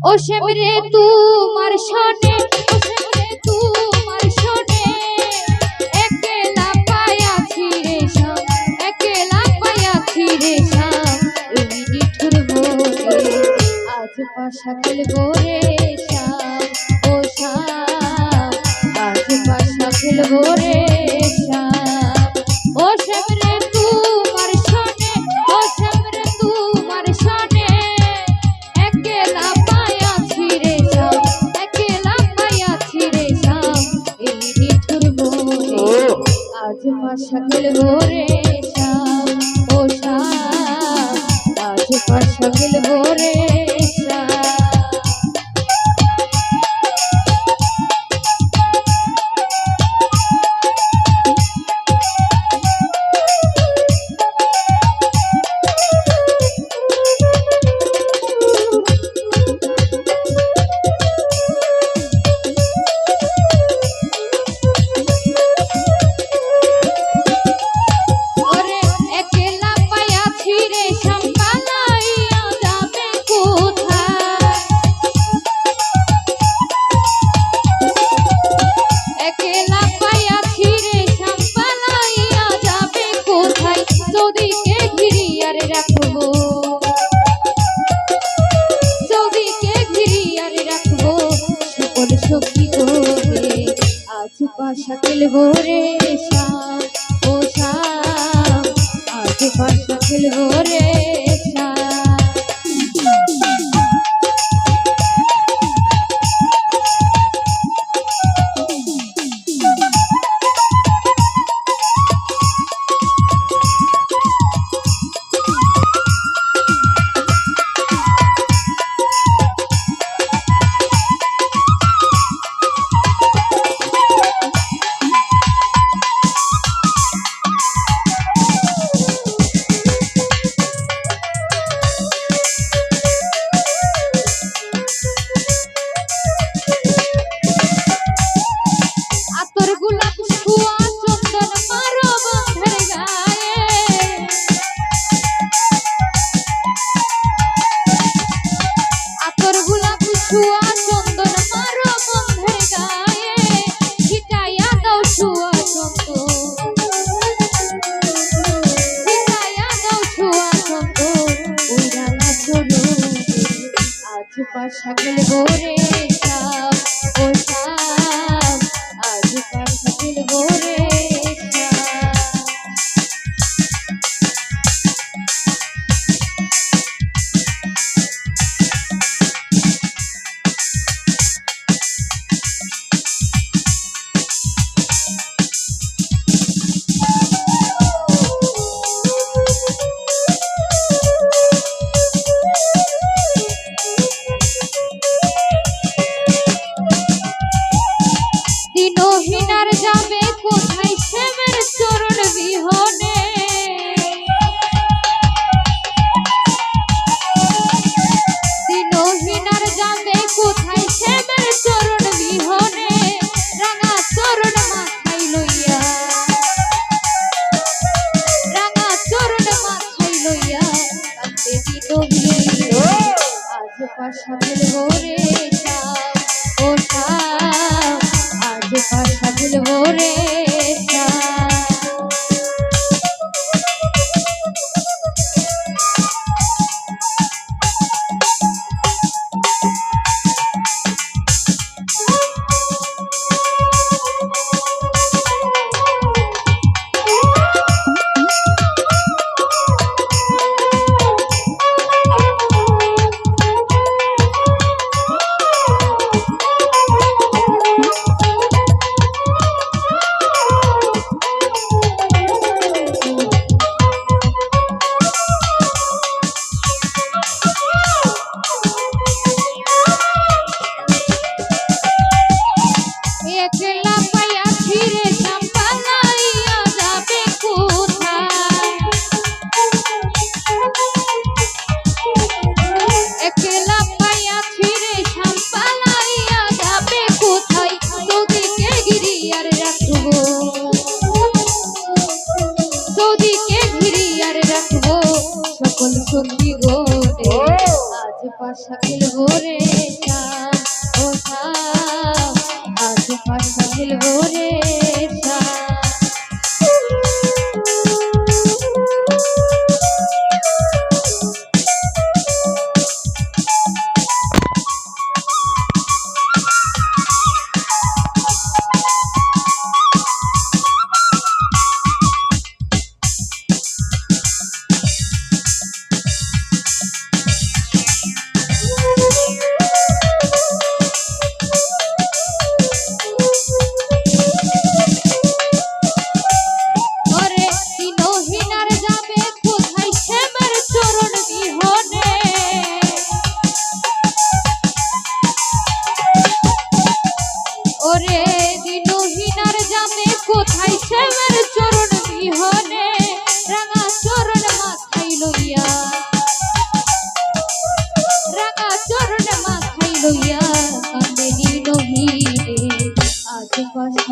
ও সেমরে তোমার শোনে ও সেমরে তোমার শোনে একেলা পায়াছি রে শাম একেলা পায়াছি রে শাম এই নিঠুর মনে আজ পাশা খেলব রে আজ পাশা খেলব রে শাম ও শাম। আজ পাশা খেলব আজ ভোরে শাম ও শাম আজ পাশা খেলব পাশা খেলব রে দিনহীনার যাবে কোথায় শ্যামের চরণ বিহনে? যাবে কোথায় শ্যামের চরণ বিহনে? রাঙা চরণ মাথায় লইয়া। রাঙা চরণ মাথায় লইয়া কান্দে দিনহীন। আজ পাশা খেলব রে একলা পাইয়া ফিরে যাবে কোথায়? একলা পাইয়া ফিরে সম্পালাইয়া যাবে কোথায়? সৌদিকে গিরিয়ার রাখব। সৌদিকে গিরিয়ার রাখব। সকল সঙ্গী গো আজ পাশা খেলব রে করে দিন হিনার জামে কোথায় শ্যামের চরণ বিহনে? রাঙা চরণ মাথায় লইয়া। রাঙা চরণ মাথায় লইয়া কান্দে দিন আজ কথা